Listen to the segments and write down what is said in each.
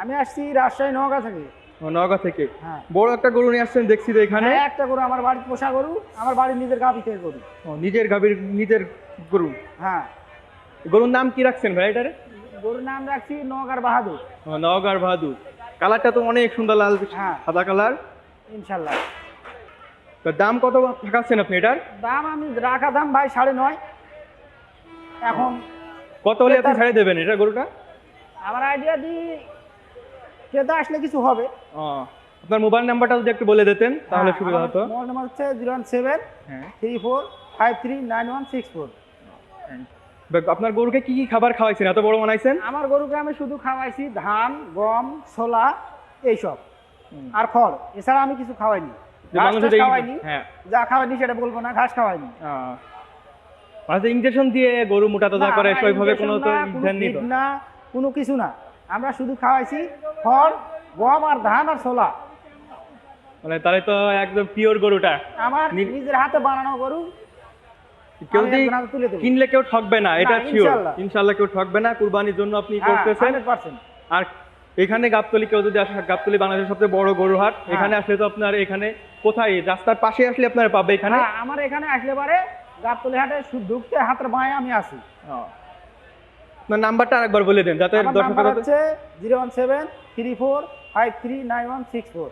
আমি আসছি রাজশাহী নওগাঁ থেকে। ও, নওগাঁ থেকে। হ্যাঁ। বড় একটা গরু নিয়ে আসছেন দেখছি তো এখানে। হ্যাঁ, একটা গরু আমার বাড়ির পোষা গরু আমার বাড়ির নিজের গাভি থেকে গরু। ও, নিজের গাভীর নিজের গরু। হ্যাঁ। গরুর নাম কি রাখছেন ভাই এটারে? গরুর নাম রাখছি নওগাঁর বাহাদুর। নওগাঁর বাহাদুর। কালারটা তো অনেক সুন্দর লাল হ্যাঁ। সাদা কালার। ইনশাল্লাহ। তো দাম কত থাকাচ্ছেন আপনি এটার? দাম আমি রাখা দাম ভাই সাড়ে নয়। এখন কত হলে আপনি ছেড়ে দেবেন এটা গরুটা? আমার আইডিয়া দিই ক্রেতা আসলে কিছু হবে। আপনার মোবাইল নাম্বারটা যদি একটু বলে দিতেন তাহলে হ্যাঁ, সুবিধা হতো। মোবাইল নাম্বার হচ্ছে জিরো ওয়ান সেভেন হ্যাঁ। Three four five three nine one six four. আপনার গরুকে কি কি খাবার খাওয়াইছেন? এত বড় বানাইছেন? আমার গরুকে আমি শুধু খাওয়াইছি ধান গম ছোলা এইসব। আর খড়। এছাড়া আমি কিছু খাওয়াইনি। হ্যাঁ। যা খাওয়াইনি সেটা বলব না ঘাস খাওয়াইনি। আচ্ছা ইঞ্জেকশন দিয়ে গরু মোটা তাজা করে সেইভাবে কোনো তো না কোনো কিছু না। আমরা শুধু খাওয়াইছি খড় গম আর ধান আর ছোলা। মানে তাহলে তো একদম পিওর গরুটা। আমার নিজের হাতে বানানো গরু কেউ কিনলে কেউ ঠকবে না এটা শিওর ইনশাল্লাহ। কেউ ঠকবে না কুরবানির জন্য আপনি হ্যাঁ, করতেছেন। আর এখানে গাবতলি কেউ যদি আসে গাবতলি বাংলাদেশের সবচেয়ে বড় গরু হাট হ্যাঁ। এখানে আসলে তো আপনার এখানে কোথায়? রাস্তার পাশে আসলে আপনারা পাবে এখানে? হ্যাঁ, আমার এখানে আসলে পারে গাবতলি হাটে ঢুকতে হাতের বাঁয়ে আমি। আপনার নাম্বারটা আরেকবার বলে দেন যাতে দর্শকরা হচ্ছে zero one seven three four five three nine one six four.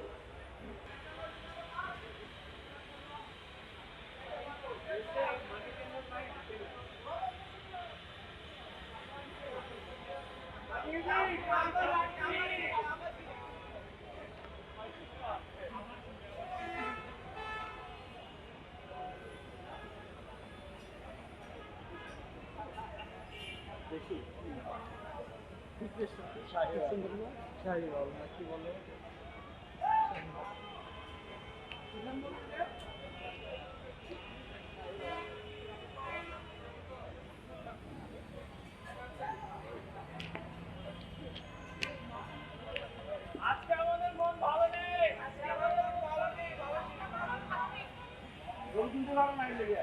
কি বলে কিন্তু কারণ নাই। লেগে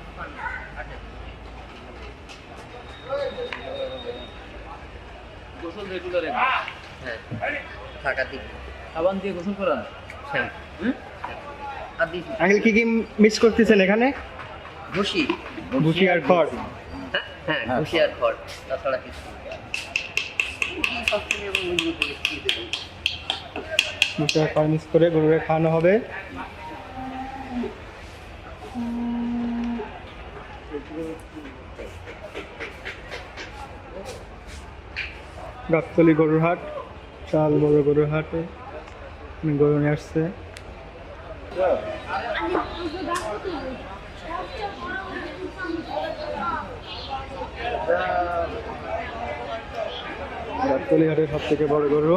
রেগুলার হ্যাঁ। থাকা দিন। সাবান দিয়ে গোসল করান হ্যাঁ। হুম? আর আঙ্কেল কি কি মিক্স করতেছেন এখানে? ভুসি ভুসি আর খড়। হ্যাঁ হ্যাঁ ভুসি আর খড় তাছাড়া কিছু? ভুসি আর খড় মিক্স করে গরুকে খাওয়ানো হবে। গাবতলি গরুর হাট চাল বড় গরুর হাটে গরু নিয়ে আসছে। গাবতলি হাটের সব থেকে বড় গরু।